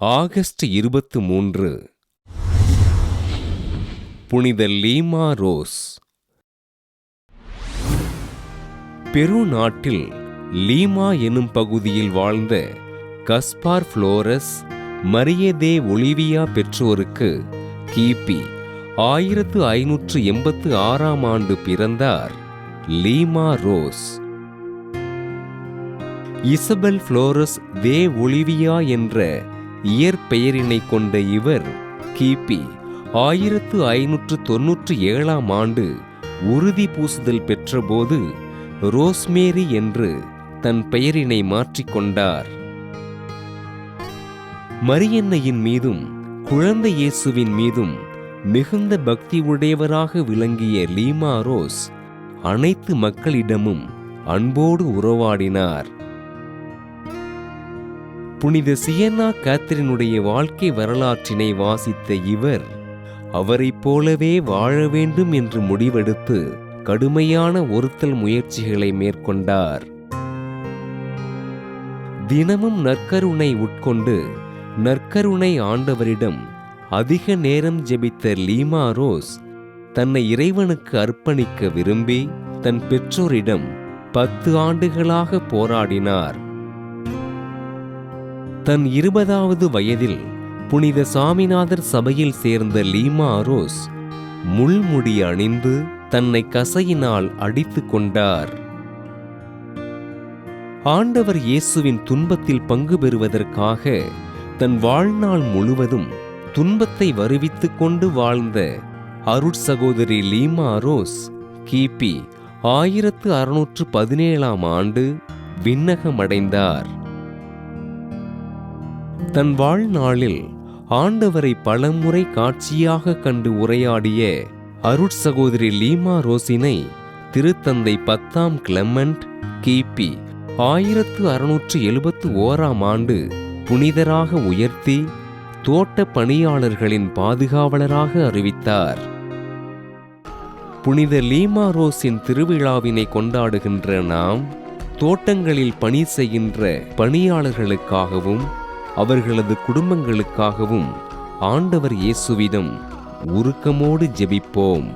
August இருபத்து மூன்று. புனித லீமா ரோஸ். பெரு நாட்டில் லீமா எனும் பகுதியில் வாழ்ந்த கஸ்பார் புளோரஸ் மரியதே ஒலிவியா பெற்றோருக்கு கிபி ஆயிரத்து ஐநூற்று எண்பத்து ஆறாம் ஆண்டு பிறந்தார் Lima Rose. Isabel Flores de Oliva என்ற இயற்பெயரினை கொண்ட இவர் கிபி ஆயிரத்து ஐநூற்று தொன்னூற்று ஏழாம் ஆண்டு உறுதி பூசுதல் பெற்றபோது ரோஸ்மேரி என்று தன் பெயரினை மாற்றிக்கொண்டார் மரியன்னையின் மீதும் குழந்தை இயேசுவின் மீதும் மிகுந்த பக்தி உடையவராக விளங்கிய லீமா ரோஸ் அனைத்து மக்களிடமும் அன்போடு உறவாடினார். புனித சியன்னா கேத்தரினுடைய வாழ்க்கை வரலாற்றினை வாசித்த இவர் அவரைப் போலவே வாழ வேண்டும் என்று முடிவெடுத்து கடுமையான ஒருத்தல் முயற்சிகளை மேற்கொண்டார். தினமும் நற்கருணை உட்கொண்டு நற்கருணை ஆண்டவரிடம் அதிக நேரம் ஜெபித்த லீமா ரோஸ் தன்னை இறைவனுக்கு அர்ப்பணிக்க விரும்பி தன் பெற்றோரிடம் பத்து ஆண்டுகளாக போராடினார். தன் இருபதாவது வயதில் புனித சாமிநாதர் சபையில் சேர்ந்த லீமா ரோஸ் முள்முடி அணிந்து தன்னை கசையினால் அடித்து கொண்டார். ஆண்டவர் இயேசுவின் துன்பத்தில் பங்கு பெறுவதற்காக தன் வாழ்நாள் முழுவதும் துன்பத்தை வருவித்துக் கொண்டு வாழ்ந்த அருட்சகோதரி லீமா ரோஸ் கிபி ஆயிரத்து அறுநூற்று பதினேழாம் ஆண்டு விண்ணகமடைந்தார். தன் வாழ்நாளில் ஆண்டவரை பலமுறை காட்சியாக கண்டு உரையாடிய அருட்சகோதரி லீமா ரோசினை திருத்தந்தை பத்தாம் கிளெமண்ட் கிபி ஆயிரத்து அறுநூற்று எழுபத்து ஓராம் ஆண்டு புனிதராக உயர்த்தி தோட்ட பணியாளர்களின் பாதுகாவலராக அறிவித்தார். புனித லீமா ரோஸின் திருவிழாவினை கொண்டாடுகின்ற நாம் தோட்டங்களில் பணி செய்கின்ற பணியாளர்களுக்காகவும் அவர்களது குடும்பங்களுக்காகவும் ஆண்டவர் இயேசுவிடம் உருக்கமோடு ஜெபிப்போம்.